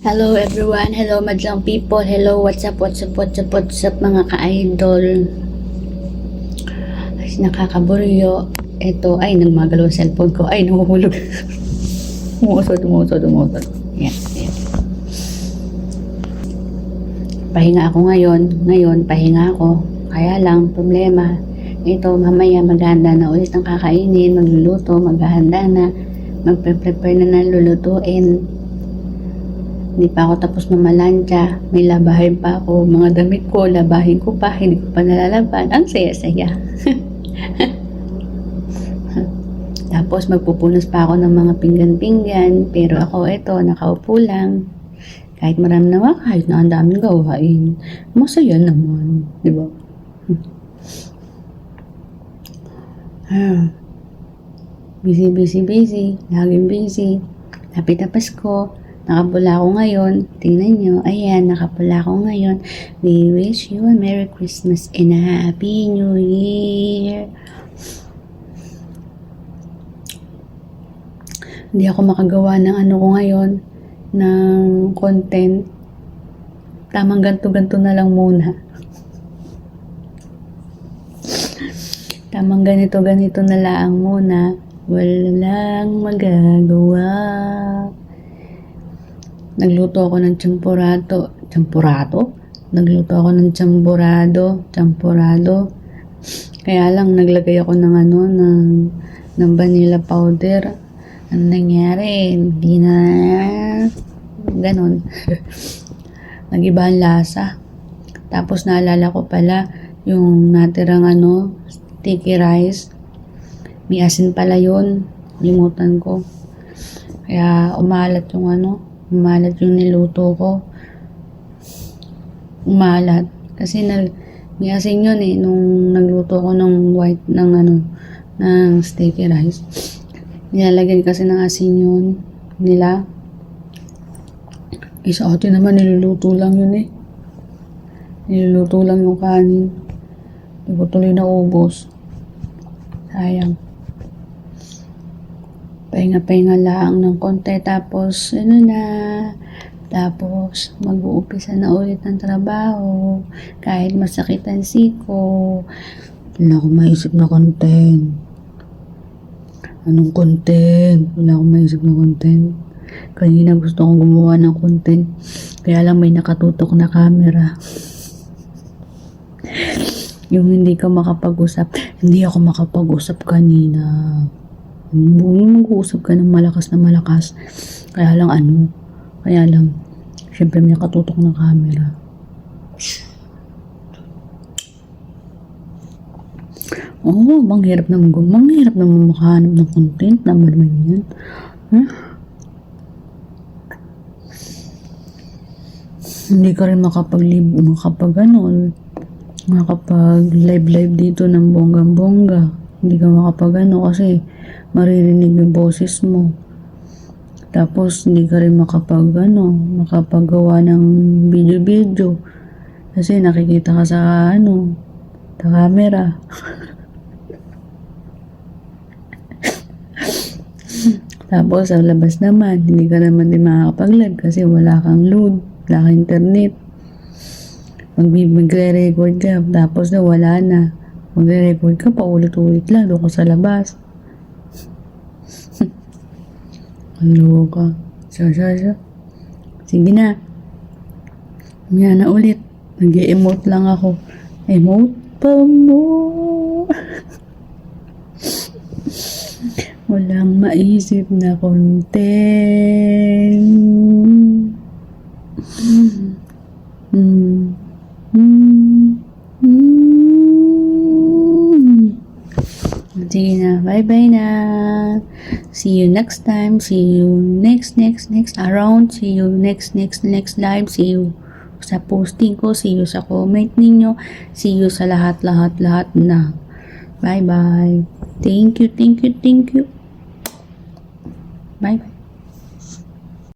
Hello everyone, hello madlang people, hello what's up, what's up, what's up, what's up mga ka-idol. Ay, nakakaburyo. Ito, ay, nagmagalaw ang cellphone ko. Ay, nahuhulog. umusod, umusod, umusod. Yan, yan. Pahinga ako ngayon. Ngayon, pahinga ako. Kaya lang, problema. Ito, mamaya maghahanda na ulit ng kakainin, magluluto, maghahanda na, magpe-prepare na ng lulutuin. Hindi pa ako tapos mamalansya. May labahin pa ako. Mga damit ko, labahin ko pa. Hindi ko pa nalalaban. Ang saya-saya. tapos magpupunas pa ako ng mga pinggan-pinggan. Pero ako ito, nakaupo lang. Kahit marami na kahit na ang daming gawain. Masaya naman. Di ba? Ah. Busy, busy, busy. Laging busy. Lapit na Pasko. Nakapula ako ngayon. Tingnan nyo. Ayan, nakapula ako ngayon. We wish you a Merry Christmas and a Happy New Year. Hindi ako makagawa ng ano ko ngayon, ng content. Tamang ganto-ganto na lang muna. Tamang ganito-ganito na lang muna. Walang magagawa. Nagluto ako ng champurado. Champurado? Nagluto ako ng champorado. Champorado. Kaya lang, naglagay ako ng ano, ng, ng vanilla powder. Ano nangyari? Hindi na, ganon. Nagiba ang lasa. Tapos naalala ko pala, yung natirang ano, sticky rice. May asin pala yun. Limutan ko. Kaya umalat yung ano, umalat yung niluto ko. Umalat. Kasi nag, asin yun eh, nung nagluto ko ng white, ng ano, ng sticky rice. Nilalagyan kasi ng asin yun nila. Eh, sa atin naman, niluluto lang yun eh. Niluluto lang yung kanin. Hindi ko tuloy na ubos. Sayang. Pahinga-pahinga lang ng konti. Tapos, ano na. Tapos, mag-uumpisa na ulit ng trabaho. Kahit masakit ang siko. Wala akong maisip na content. Anong content? Wala akong maisip na content. Kanina gusto kong gumawa ng content. Kaya lang may nakatutok na camera. Yung hindi ka makapag-usap. Hindi ako makapag-usap kanina. Yung mag-uusap ka ng malakas na malakas. Kaya lang ano. Kaya lang. Siyempre may nakatutok na camera. Oh, manghirap naman gum. Manghirap naman makahanap ng content. Naman naman yan. Huh? Hindi ka rin makapag-live, makapag ano, makapag-live-live dito ng bonggang-bongga. Hindi ka makapag ano kasi maririnig yung boses mo. Tapos, hindi ka rin makapag ano, makapagawa ng video-video. Kasi nakikita ka sa ano, sa camera. Tapos, sa labas naman, hindi ka naman din makakapag-live kasi wala kang load, wala kang internet. Mag magre-record ka, tapos na wala na. Magre-record ka, paulit-ulit lang, doon ka sa labas. Ano ka? Siya, siya, siya. Sige na. Mamaya na ulit. Nag-emote lang ako. Emote pa mo. Walang maisip na content. Mm. Mm. Sige na, bye-bye na. See you next time. See you next, next, next around. See you next, next, next live. See you sa posting ko. See you sa comment ninyo. See you sa lahat, lahat, lahat na. Bye-bye. Thank you, thank you, thank you. Bye-bye.